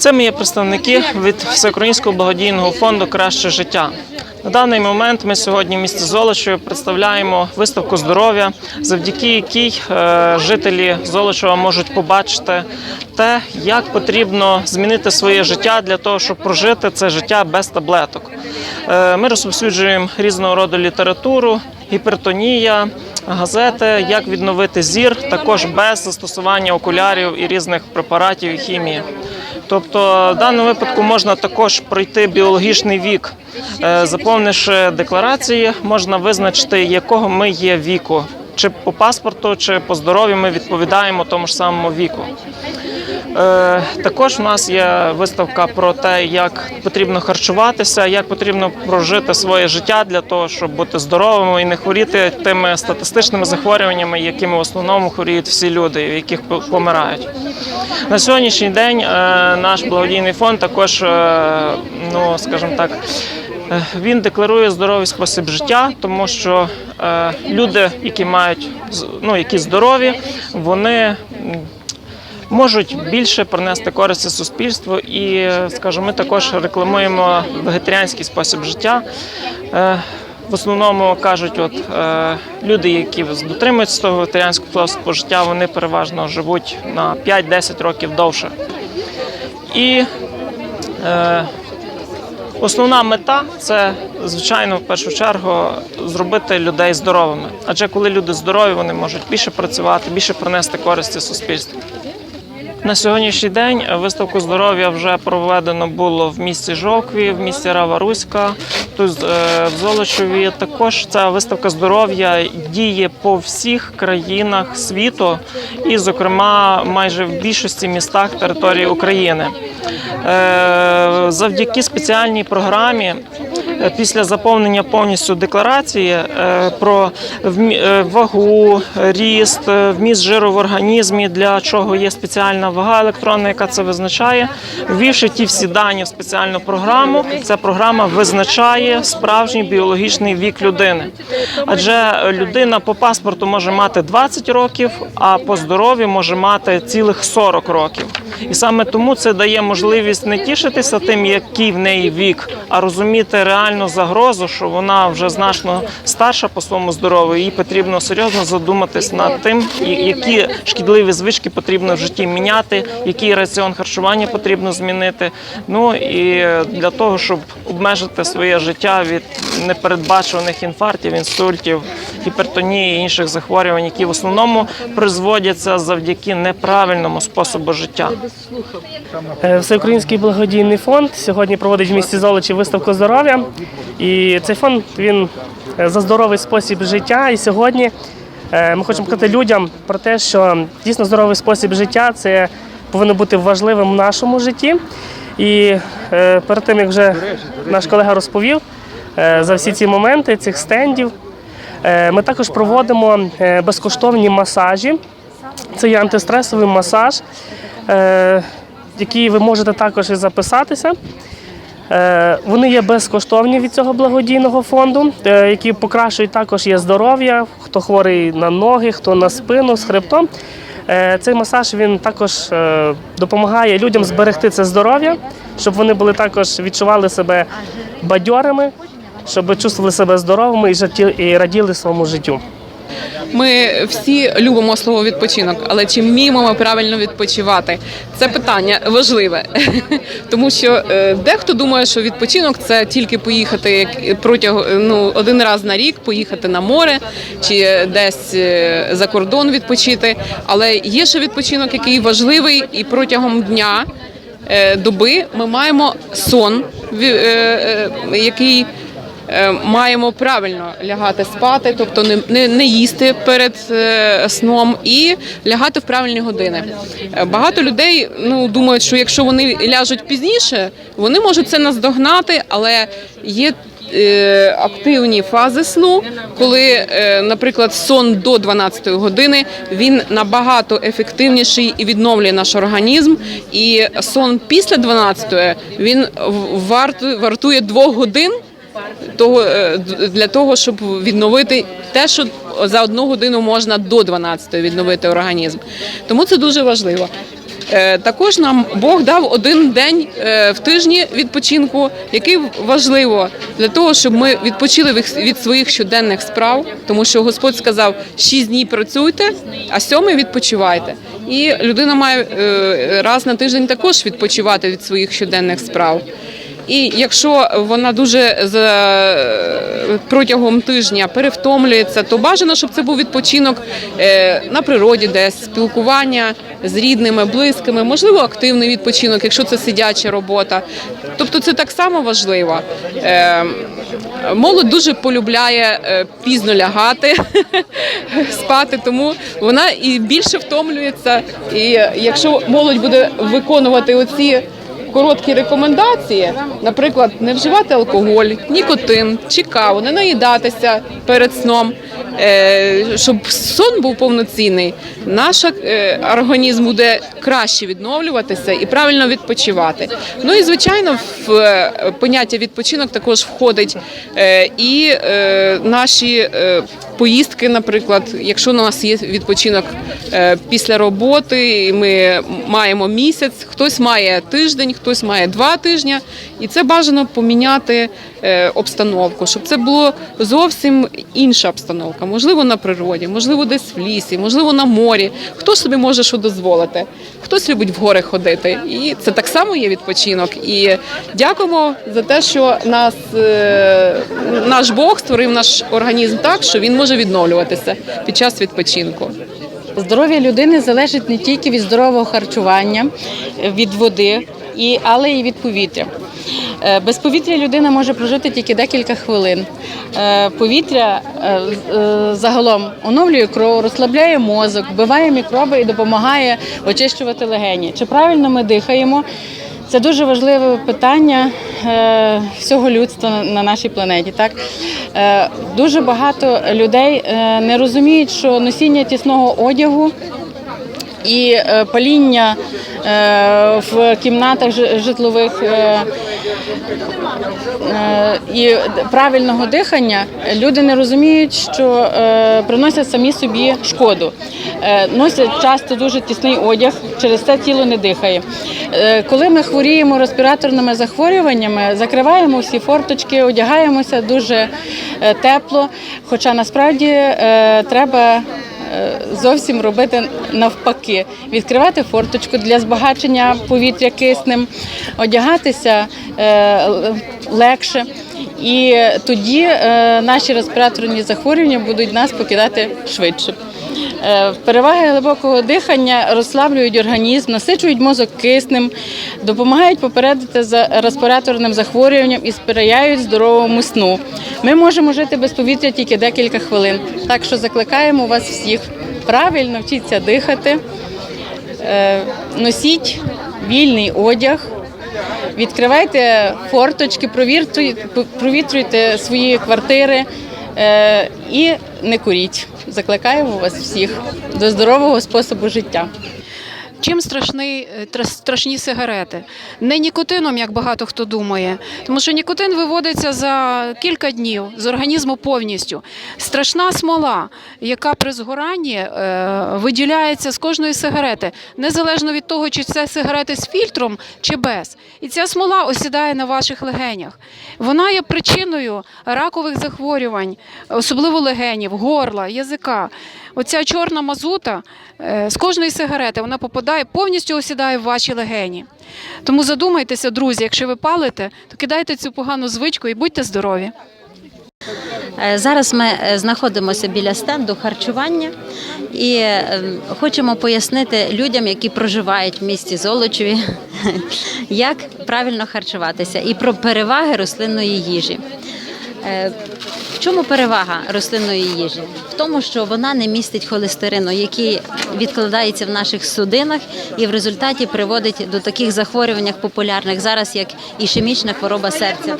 Це ми є представники від Всеукраїнського благодійного фонду Краще життя. На даний момент ми сьогодні в місті Золочеві представляємо виставку здоров'я, завдяки якій е, жителі Золочева можуть побачити те, як потрібно змінити своє життя для того, щоб прожити це життя без таблеток. Е, Ми розповсюджуємо різного роду літературу, гіпертонія, газети, як відновити зір, також без застосування окулярів і різних препаратів і хімії. Тобто, в даному випадку можна також пройти біологічний вік, Е, заповнивши декларації, можна визначити, якого ми є віку. Чи по паспорту, чи по здоров'ю ми відповідаємо тому ж самому віку. Е, також у нас є виставка про те, як потрібно харчуватися, як потрібно прожити своє життя для того, щоб бути здоровими і не хворіти тими статистичними захворюваннями, якими в основному хворіють всі люди, яких помирають. На сьогоднішній день е, наш благодійний фонд також, е, ну скажімо так. Він декларує здоровий спосіб життя, тому що люди, які мають ну, які здорові, вони можуть більше принести користі суспільству. І, скажімо, ми також рекламуємо вегетаріанський спосіб життя. Е, В основному кажуть, от е, люди, які дотримуються того вегетаріанського способу життя, вони переважно живуть на 5-10 років довше. І е, Основна мета це, звичайно, в першу чергу зробити людей здоровими. Адже коли люди здорові, вони можуть більше працювати, більше принести користі суспільству. На сьогоднішній день виставку здоров'я вже проведено було в місті Жовкві, в місті Рава-Руська, тут е, в Золочеві. Також ця виставка здоров'я діє по всіх країнах світу, і, зокрема, майже в більшості містах території України. Е, Завдяки спеціальній програмі після заповнення повністю декларації е, про е, вагу, ріст, е, вміст жиру в організмі, для чого є спеціальна вага електронна, яка це визначає. Ввівши ті всі дані в спеціальну програму, ця програма визначає справжній біологічний вік людини. Адже людина по паспорту може мати 20 років, а по здоров'ю може мати цілих 40 років. І саме тому це дає можливість не тішитися тим, який в неї вік, а розуміти реальну загрозу, що вона вже значно старша по своєму здоров'ю. Їй потрібно серйозно задуматись над тим, які шкідливі звички потрібно в житті міняти, який раціон харчування потрібно змінити. Ну і для того, щоб обмежити своє життя від непередбачуваних інфарктів, інсультів, гіпертонії і інших захворювань, які в основному призводяться завдяки неправильному способу життя. Е, Всеукраїнський благодійний фонд сьогодні проводить в місті Золочі виставку здоров'я. І цей фонд він е, за здоровий спосіб життя. І сьогодні е, ми хочемо сказати людям про те, що дійсно здоровий спосіб життя це повинно бути важливим в нашому житті. І перед тим, як вже наш колега розповів за всі ці моменти цих стендів, ми також проводимо безкоштовні масажі. Це є антистресовий масаж, е, який ви можете також і записатися. Е, Вони є безкоштовні від цього благодійного фонду, е, які покращують також є здоров'я, хто хворий на ноги, хто на спину з хребтом. Цей масаж він також допомагає людям зберегти це здоров'я, щоб вони були також відчували себе бадьорими, щоб чувствували себе здоровими і раділи своєму життю. Ми всі любимо слово відпочинок, але чи вміємо ми правильно відпочивати? Це питання важливе, тому що е, дехто думає, що відпочинок це тільки поїхати протягом ну один раз на рік, поїхати на море чи десь е, за кордон відпочити. Але є ще відпочинок, який важливий, і протягом дня е, доби ми маємо сон, е, е, який е, маємо правильно лягати спати, тобто не, не, не їсти перед е, сном і лягати в правильні години. Е, Багато людей ну, думають, що якщо вони ляжуть пізніше, вони можуть це наздогнати, але є. е, Активні фази сну, коли, е, наприклад, сон до 12 години він набагато ефективніший і відновлює наш організм. І сон після 12 він вартує двох годин того е, для того, щоб відновити те, що за одну годину можна до 12 відновити організм. Тому це дуже важливо. Е, Також нам Бог дав один день е, в тижні відпочинку, який важливо для того, щоб ми відпочили від- своїх щоденних справ, тому що Господь сказав: шість днів працюйте, а сьомий відпочивайте. І людина має раз на тиждень також відпочивати від своїх щоденних справ. І якщо вона дуже протягом тижня перевтомлюється, то бажано, щоб це був відпочинок е, на природі, десь спілкування з рідними, близькими, можливо, активний відпочинок, якщо це сидяча робота. Тобто це так само важливо. Е, Молодь дуже полюбляє е, пізно лягати, спати, тому вона і більше втомлюється. І якщо молодь буде виконувати оці короткі рекомендації, наприклад, не вживати алкоголь, нікотин чи каву, не наїдатися перед сном, е, щоб сон був повноцінний, наш е, організм буде краще відновлюватися і правильно відпочивати. Ну і звичайно, в е, поняття відпочинок також входить і наші. Поїздки, наприклад, якщо у нас є відпочинок е, після роботи, і ми маємо місяць, хтось має тиждень, хтось має два тижні, і це бажано поміняти е, обстановку, щоб це було зовсім інша обстановка. Можливо, на природі, можливо, десь в лісі, можливо, на морі. Хто собі може що дозволити? Хтось любить в гори ходити, і це так само є відпочинок. І дякуємо за те, що нас е, наш Бог створив наш організм так, що він може відновлюватися під час відпочинку. Здоров'я людини залежить не тільки від здорового харчування, від води, але й від повітря. Е, Без повітря людина може прожити тільки декілька хвилин. Е, Повітря е, загалом оновлює кров, розслабляє мозок, вбиває мікроби і допомагає очищувати легені. Чи правильно ми дихаємо? Це дуже важливе питання е, всього людства на- на нашій планеті. Так Е, дуже багато людей е, не розуміють, що носіння тісного одягу і паління в кімнатах житлових і правильного дихання люди не розуміють, що е, приносять самі собі шкоду. Е, Носять часто дуже тісний одяг, через це тіло не дихає. Е, Коли ми хворіємо респіраторними захворюваннями, закриваємо всі форточки, одягаємося дуже е, тепло, хоча насправді е, треба е, зовсім робити навпаки, відкривати форточку для збагачення повітря киснем, одягатися е, легше. І тоді е, наші респіраторні захворювання будуть нас покидати швидше. Е, Переваги глибокого дихання розслаблюють організм, насичують мозок киснем, допомагають попередити за респіраторним захворюванням і сприяють здоровому сну. Ми можемо жити без повітря тільки декілька хвилин. Так що закликаємо вас всіх правильно вчіться дихати, е, носіть вільний одяг. Відкривайте форточки, провітрюйте свої квартири е, і не куріть. Закликаємо вас всіх до здорового способу життя. Чим страшний, е, страшні сигарети? Не нікотином, як багато хто думає, тому що нікотин виводиться за кілька днів з організму повністю. Страшна смола, яка при згоранні е, виділяється з кожної сигарети, незалежно від того, чи це сигарети з фільтром чи без. І ця смола осідає на ваших легенях. Вона є причиною ракових захворювань, особливо легенів, горла, язика. Оця чорна мазута е, з кожної сигарети вона попадає, повністю осідає в ваші легені. Тому задумайтеся, друзі, якщо ви палите, то кидайте цю погану звичку і будьте здорові. Е, Зараз ми е, знаходимося біля стенду харчування і хочемо пояснити людям, які проживають в місті Золочеві, як правильно харчуватися і про переваги рослинної їжі. Чому перевага рослинної їжі? В тому, що вона не містить холестерину, який відкладається в наших судинах і в результаті приводить до таких захворювань популярних зараз, як ішемічна хвороба серця.